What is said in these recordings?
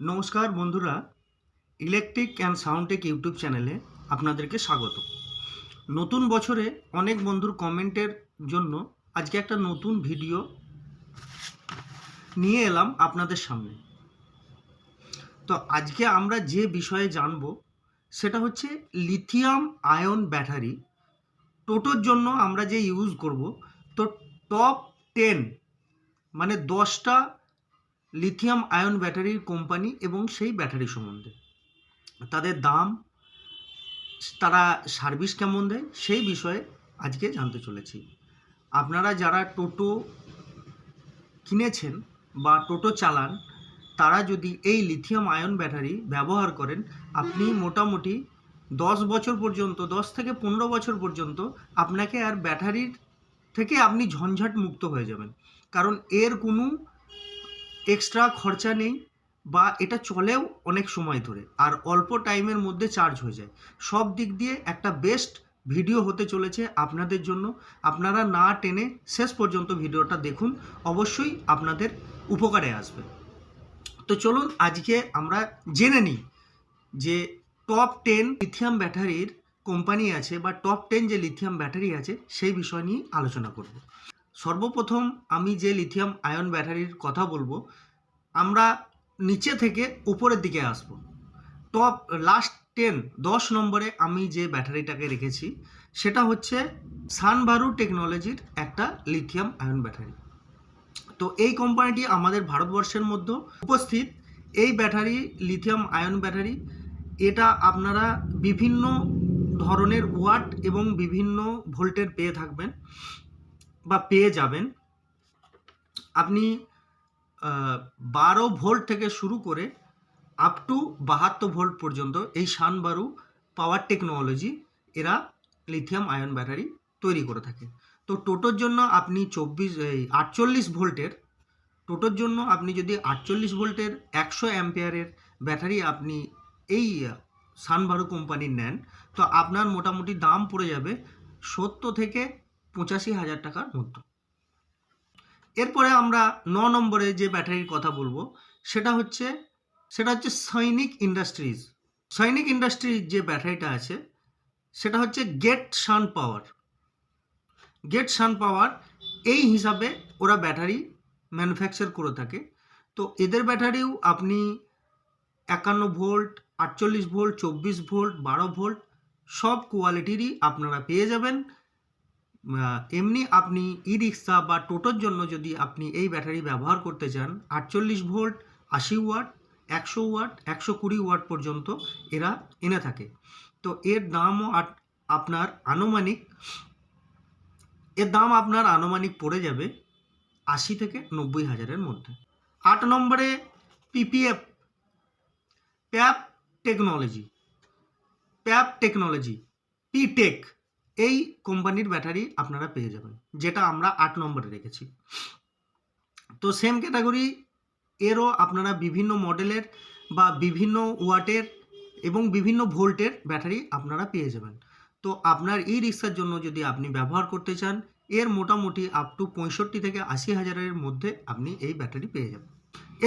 নমস্কার বন্ধুরা electric and Soundtech YouTube চ্যানেলে আপনাদেরকে স্বাগত। নতুন বছরে অনেক বন্ধুর কমেন্টের জন্য আজকে একটা নতুন ভিডিও নিয়ে এলাম আপনাদের সামনে। তো আজকে আমরা যে বিষয়ে জানব, সেটা হচ্ছে লিথিয়াম আয়ন ব্যাটারি টোটোর জন্য আমরা যে ইউজ করব, তো টপ টেন মানে দশটা লিথিয়াম আয়ন ব্যাটারির কোম্পানি এবং সেই ব্যাটারি সম্বন্ধে। তাদের দাম, তারা সার্ভিস কেমন দেয়, সেই বিষয়ে আজকে জানতে চলেছি। আপনারা যারা টোটো কিনেছেন বা টোটো চালান, তারা যদি এই লিথিয়াম আয়ন ব্যাটারি ব্যবহার করেন, আপনি মোটামুটি দশ বছর পর্যন্ত, দশ থেকে পনেরো বছর পর্যন্ত আপনাকে আর ব্যাটারির থেকে আপনি ঝঞ্ঝাট মুক্ত হয়ে যাবেন। কারণ এর কোনো এক্সট্রা খরচা নেই বা এটা চলেও অনেক সময় ধরে আর অল্প টাইমের মধ্যে চার্জ হয়ে যায়। সব দিক দিয়ে একটা বেস্ট ভিডিও হতে চলেছে আপনাদের জন্য। আপনারা না টেনে শেষ পর্যন্ত ভিডিওটা দেখুন, অবশ্যই আপনাদের উপকারে আসবে। তো চলুন আজকে আমরা জেনে নিই যে টপ টেন লিথিয়াম ব্যাটারির কোম্পানি আছে বা টপ টেন যে লিথিয়াম ব্যাটারি আছে সেই বিষয় নিয়ে আলোচনা করব। সর্বপ্রথম আমি যে লিথিয়াম আয়ন ব্যাটারির কথা বলব, আমরা নিচে থেকে উপরের দিকে আসব। টপ লাস্ট টেন দশ নম্বরে আমি যে ব্যাটারিটাকে রেখেছি, সেটা হচ্ছে সানভারু টেকনোলজির একটা লিথিয়াম আয়ন ব্যাটারি। তো এই কোম্পানিটি আমাদের ভারতবর্ষের মধ্যে উপস্থিত। এই ব্যাটারি, লিথিয়াম আয়ন ব্যাটারি, এটা আপনারা বিভিন্ন ধরনের ওয়াট এবং বিভিন্ন ভোল্টের পেয়ে থাকবেন। বা পেয়ে যাবেন। আপনি বারো ভোল্ট থেকে শুরু করে আপ টু বাহাত্তর ভোল্ট পর্যন্ত এই শানবারু পাওয়ার টেকনোলজি এরা লিথিয়াম আয়ন ব্যাটারি তৈরি করে থাকে। তো টোটোর জন্য আপনি চব্বিশ, এই আটচল্লিশ ভোল্টের, টোটোর জন্য আপনি যদি আটচল্লিশ ভোল্টের একশো অ্যাম্পিয়ারের ব্যাটারি আপনি এই সানভারু কোম্পানির নেন, তো আপনার মোটামুটি দাম পড়ে যাবে সত্তর থেকে পঁচাশি হাজার টাকার মধ্যে এরপরে আমরা ন নম্বরে যে ব্যাটারির কথা বলব, সেটা হচ্ছে সেটা হচ্ছে সৈনিক ইন্ডাস্ট্রিজ। সৈনিক ইন্ডাস্ট্রিজ যে ব্যাটারিটা আছে, সেটা হচ্ছে গেট সান পাওয়ার। গেট সান পাওয়ার, এই হিসাবে ওরা ব্যাটারি ম্যানুফ্যাকচার করে থাকে। তো এদের ব্যাটারিও আপনি একান্ন ভোল্ট, আটচল্লিশ ভোল্ট, চব্বিশ ভোল্ট, বারো ভোল্ট, সব কোয়ালিটিরই আপনারা পেয়ে যাবেন। এমনি আপনি ই রিক্সা বা টোটোর জন্য যদি আপনি এই ব্যাটারি ব্যবহার করতে চান, আটচল্লিশ ভোল্ট, আশি ওয়াট, একশো ওয়াট, একশো কুড়ি ওয়াট পর্যন্ত এরা এনে থাকে। তো এর দামও আপনার আনুমানিক, এর দাম আপনার আনুমানিক পড়ে যাবে আশি থেকে নব্বই হাজারের মধ্যে। আট নম্বরে পিপিএফ প্যাপ টেকনোলজি। প্যাপ টেকনোলজি পিটেক এই কোম্পানির ব্যাটারি আপনারা পেয়ে যাবেন, যেটা আমরা আট নম্বরে রেখেছি। তো সেম ক্যাটাগরি এরও আপনারা বিভিন্ন মডেলের বা বিভিন্ন ওয়াটের এবং বিভিন্ন ভোল্টের ব্যাটারি আপনারা পেয়ে যাবেন। তো আপনার ই রিক্সার জন্য যদি আপনি ব্যবহার করতে চান, এর মোটামুটি আপ টু পঁয়ষট্টি থেকে আশি হাজারের মধ্যে আপনি এই ব্যাটারি পেয়ে যাবেন।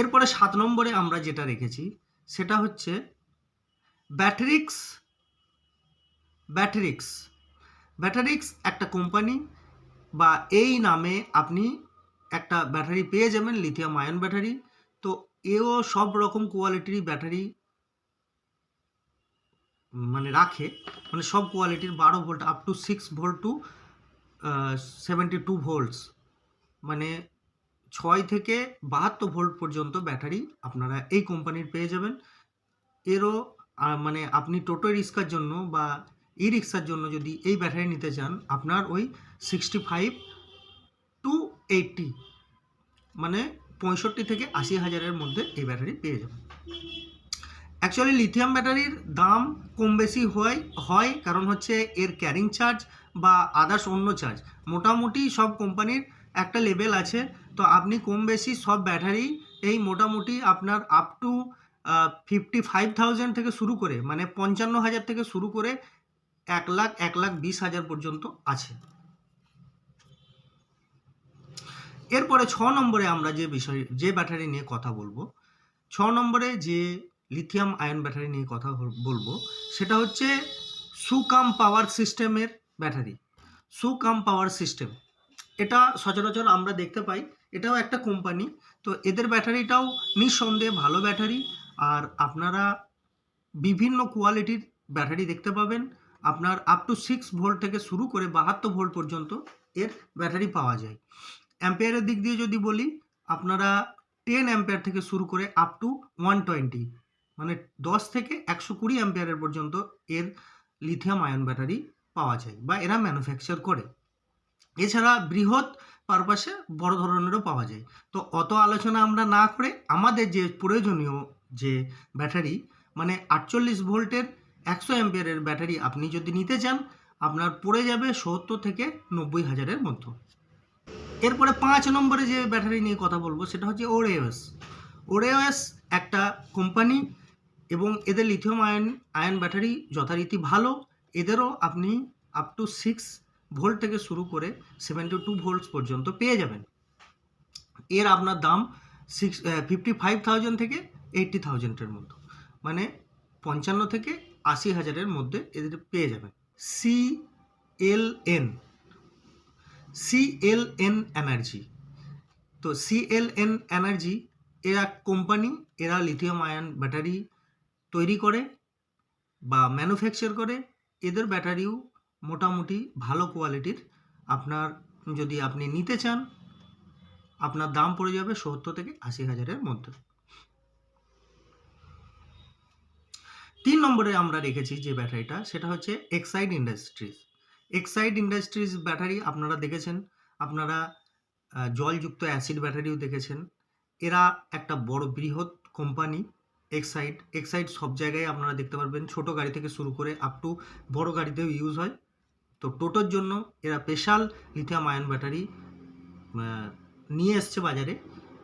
এরপরে সাত নম্বরে আমরা যেটা রেখেছি, সেটা হচ্ছে ব্যাটারিক্স ব্যাটারিক্স ব্যাটারিক্স একটা কোম্পানি বা এই নামে আপনি একটা ব্যাটারি পেয়ে যাবেন লিথিয়াম আয়ন ব্যাটারি তো এও সব রকম কোয়ালিটির ব্যাটারি মানে রাখে। মানে সব কোয়ালিটির বারো volt up to six volt to seventy two volts মানে ছয় থেকে বাহাত্তর ভোল্ট পর্যন্ত ব্যাটারি আপনারা এই কোম্পানির পেয়ে যাবেন। এরও মানে আপনি টোটো রিক্সার জন্য বা ই রিক্সার জন্য যদি এই ব্যাটারি নিতে চান, আপনার ওই সিক্সটি ফাইভ টু এইটটি মানে পঁয়ষট্টি থেকে আশি হাজারের মধ্যে এই ব্যাটারি পেয়ে যাবেন। অ্যাকচুয়ালি লিথিয়াম ব্যাটারির দাম কম বেশি হয় হয় কারণ হচ্ছে এর ক্যারিং চার্জ বা আদার্স অন্য চার্জ মোটামুটি সব কোম্পানির একটা লেভেল আছে, তো আপনি কম বেশি সব ব্যাটারি এই মোটামুটি আপনার up to fifty five thousand থেকে শুরু করে মানে পঞ্চান্ন হাজার থেকে শুরু করে এক লাখ এক লাখ বিশ হাজার পর্যন্ত আছে। এরপরে ছ নম্বরে আমরা যে বিষয়, যে ব্যাটারি নিয়ে কথা বলব, ছ নম্বরে যে লিথিয়াম আয়ন ব্যাটারি নিয়ে কথা বলব, সেটা হচ্ছে সুকাম পাওয়ার সিস্টেমের ব্যাটারি। সুকাম পাওয়ার সিস্টেম এটা সচরাচর আমরা দেখতে পাই, এটাও একটা কোম্পানি তো এদের ব্যাটারিটাও নিঃসন্দেহে ভালো ব্যাটারি, আর আপনারা বিভিন্ন কোয়ালিটির ব্যাটারি দেখতে পাবেন। আপনার আপ টু সিক্স ভোল্ট থেকে শুরু করে বাহাত্তর ভোল্ট পর্যন্ত এর ব্যাটারি পাওয়া যায়। অ্যাম্পেয়ারের দিক দিয়ে যদি বলি, আপনারা টেন অ্যাম্পেয়ার থেকে শুরু করে আপ টু ওয়ান টোয়েন্টি মানে দশ থেকে একশো কুড়ি অ্যাম্পেয়ারের পর্যন্ত এর লিথিয়াম আয়ন ব্যাটারি পাওয়া যায় বা এরা ম্যানুফ্যাকচার করে। এছাড়া বৃহৎ পারপাসে বড় ধরনেরও পাওয়া যায়। তো অত আলোচনা আমরা না করে আমাদের যে প্রয়োজনীয় যে ব্যাটারি মানে আটচল্লিশ ভোল্টের একশো অ্যাম্পিয়ারের ব্যাটারি আপনি যদি নিতে চান, আপনার পড়ে যাবে সত্তর থেকে নব্বই হাজারের মধ্যে। এরপরে পাঁচ নম্বরে যে ব্যাটারি নিয়ে কথা বলব, সেটা হচ্ছে ওরেওএস ওরেওএস একটা কোম্পানি এবং এদের লিথিয়াম আয়ন আয়ন ব্যাটারি যথারীতি ভালো। এদেরও আপনি আপ টু সিক্স ভোল্ট থেকে শুরু করে সেভেন্টি টু ভোল্টস পর্যন্ত পেয়ে যাবেন। এর আপনার দাম সিক্স ফিফটি ফাইভ থাউজেন্ড থেকে এইটটি থাউজেন্ডের মধ্যে। মানে পঞ্চান্ন থেকে আশি হাজারের মধ্যে এদের পেয়ে যাবেন। C L N C L N energy তো সি এল এন এনার্জি এরা কোম্পানি এরা লিথিয়াম আয়ন ব্যাটারি তৈরি করে বা ম্যানুফ্যাকচার করে। এদের ব্যাটারিও মোটামুটি ভালো কোয়ালিটির আপনার, যদি আপনি নিতে চান, আপনার দাম পড়ে যাবে সত্তর থেকে আশি হাজারের মধ্যে। তিন নম্বরে আমরা রেখেছি যে ব্যাটারিটা, সেটা হচ্ছে Exide Industries Exide Industries battery আপনারা দেখেছেন, আপনারা জলযুক্ত অ্যাসিড ব্যাটারিও দেখেছেন। এরা একটা বড় বৃহৎ কোম্পানি এক্সাইড এক্সাইড সব জায়গায় আপনারা দেখতে পারবেন, ছোট গাড়ি থেকে শুরু করে আপ টু বড় গাড়িতেও ইউজ হয়। তো টোটোর জন্য এরা স্পেশাল লিথিয়াম আয়ন ব্যাটারি নিয়ে এসছে বাজারে।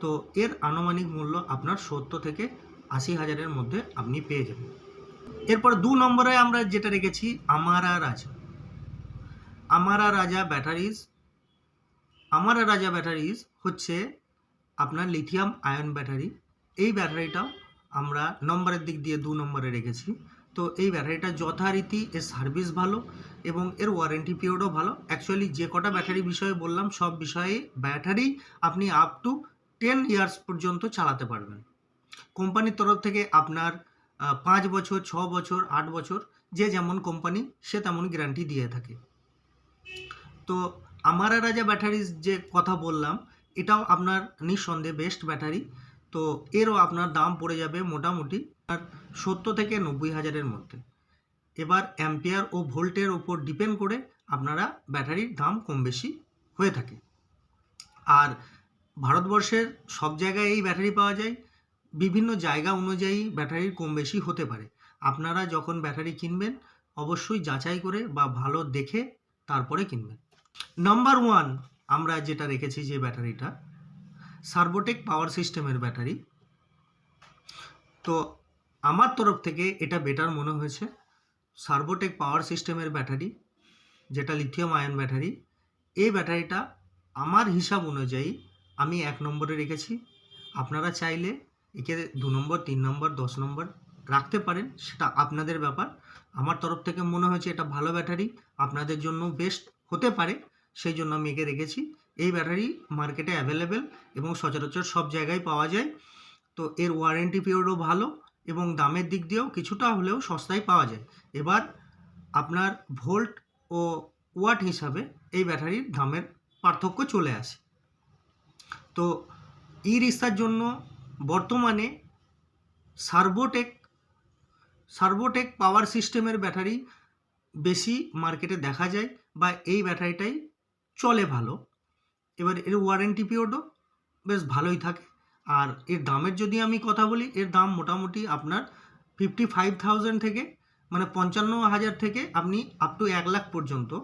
তো এর আনুমানিক মূল্য আপনার সত্তর থেকে আশি হাজারের মধ্যে আপনি পেয়ে যাবেন। এরপর দু নম্বরে আমরা যেটা রেখেছি, আমারা রাজা। আমারা রাজা ব্যাটারিজ, আমারা রাজা ব্যাটারিজ হচ্ছে আপনার লিথিয়াম আয়ন ব্যাটারি। এই ব্যাটারিটাও আমরা নম্বরের দিক দিয়ে দু নম্বরে রেখেছি। তো এই ব্যাটারিটা যথারীতি এর সার্ভিস ভালো এবং এর ওয়ারেন্টি পিরিয়ডও ভালো। অ্যাকচুয়ালি যে কটা ব্যাটারি বিষয়ে বললাম, সব বিষয়ে ব্যাটারি আপনি আপ টু টেন ইয়ার্স পর্যন্ত চালাতে পারবেন। কোম্পানির তরফ থেকে আপনার পাঁচ বছর, ছ বছর, আট বছর, যে যেমন কোম্পানি সে তেমন গ্যারান্টি দিয়ে থাকে। তো আমারা রাজা ব্যাটারিজ যে কথা বললাম, এটাও আপনার নিঃসন্দেহে বেস্ট ব্যাটারি তো এরও আপনার দাম পড়ে যাবে মোটামুটি আর সত্তর থেকে নব্বই হাজারের মধ্যে। এবার অ্যাম্পিয়ার ও ভোল্টের ওপর ডিপেন্ড করে আপনারা ব্যাটারির দাম কম বেশি হয়ে থাকে। আর ভারতবর্ষের সব জায়গায় এই ব্যাটারি পাওয়া যায়। বিভিন্ন জায়গা অনুযায়ী ব্যাটারির কম বেশি হতে পারে। আপনারা যখন ব্যাটারি কিনবেন, অবশ্যই যাচাই করে বা ভালো দেখে তারপরে কিনবেন। নাম্বার ওয়ান আমরা যেটা রেখেছি যে ব্যাটারিটা সার্বোটেক পাওয়ার সিস্টেমের ব্যাটারি। তো আমার তরফ থেকে এটা বেটার মনে হয়েছে। সার্বোটেক পাওয়ার সিস্টেমের ব্যাটারি, যেটা লিথিয়াম আয়ন ব্যাটারি, এই ব্যাটারিটা আমার হিসাব অনুযায়ী আমি এক নম্বরে রেখেছি। আপনারা চাইলে একে দু নম্বর, তিন নম্বর, দশ নম্বর রাখতে পারেন, সেটা আপনাদের ব্যাপার। আমার তরফ থেকে মনে হয়েছে এটা ভালো ব্যাটারি, আপনাদের জন্য বেস্ট হতে পারে, সেই জন্য আমি একে রেখেছি। এই ব্যাটারি মার্কেটে অ্যাভেলেবেল এবং সচরাচর সব জায়গায় পাওয়া যায়। তো এর ওয়ারেন্টি পিরিয়ডও ভালো এবং দামের দিক দিয়েও কিছুটা হলেও সস্তায় পাওয়া যায়। এবার আপনার ভোল্ট ও ওয়াট হিসাবে এই ব্যাটারির দামের পার্থক্য চলে আসে। তো ই রিক্সার জন্য বর্তমানে সার্বোটেক সার্বোটেক পাওয়ার সিস্টেমের ব্যাটারি বেশি মার্কেটে দেখা যায় বা এই ব্যাটারিটাই চলে ভালো। এবার এর ওয়ারেন্টি পিরিয়ডও বেশ ভালোই থাকে। আর এর দামের যদি আমি কথা বলি, এর দাম মোটামুটি আপনার ফিফটি ফাইভ থাউজেন্ড থেকে মানে পঞ্চান্ন হাজার থেকে আপনি আপ টু এক লাখ পর্যন্ত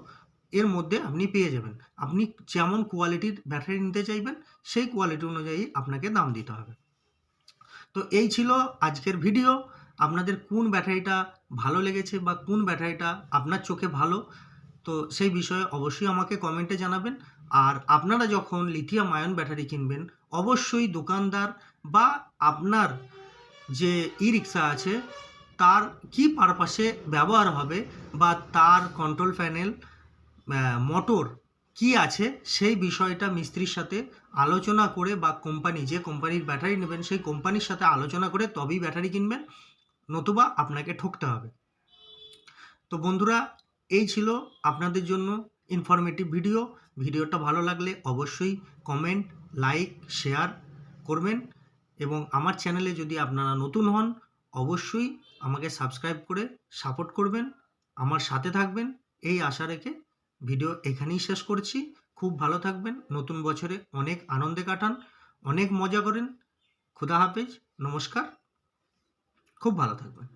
এর মধ্যে আপনি পেয়ে যাবেন। আপনি যেমন কোয়ালিটির ব্যাটারি নিতে চাইবেন, সেই কোয়ালিটি অনুযায়ী আপনাকে দাম দিতে হবে। তো এই ছিল আজকের ভিডিও। আপনাদের কোন ব্যাটারিটা ভালো লেগেছে বা কোন ব্যাটারিটা আপনার চোখে ভালো, তো সেই বিষয়ে অবশ্যই আমাকে কমেন্টে জানাবেন। আর আপনারা যখন লিথিয়াম আয়ন ব্যাটারি কিনবেন, অবশ্যই দোকানদার বা আপনার যে ই রিক্সা আছে, তার কি পারপাসে ব্যবহার হবে বা তার কন্ট্রোল প্যানেল মোটর কি আছে? সেই বিষয়টা মিস্ত্রির সাথে আলোচনা করে বা কোম্পানি, যে কোম্পানির ব্যাটারি নেবেন, সেই কোম্পানির সাথে আলোচনা করে তবেই ব্যাটারি কিনবেন, নতুবা আপনাকে ঠকতে হবে। তো বন্ধুরা, এই ছিল আপনাদের জন্য ইনফরমেটিভ ভিডিও ভিডিওটা ভালো লাগলে অবশ্যই কমেন্ট লাইক শেয়ার করবেন এবং আমার চ্যানেলে যদি আপনারা নতুন হন, অবশ্যই আমাকে সাবস্ক্রাইব করে সাপোর্ট করবেন। আমার সাথে থাকবেন, এই আশা রেখে ভিডিও এখানেই শেষ করছি। খুব ভালো থাকবেন। নতুন বছরে অনেক আনন্দে কাটান। অনেক মজা করেন। খুদা হাফেজ। নমস্কার। খুব ভালো থাকবেন।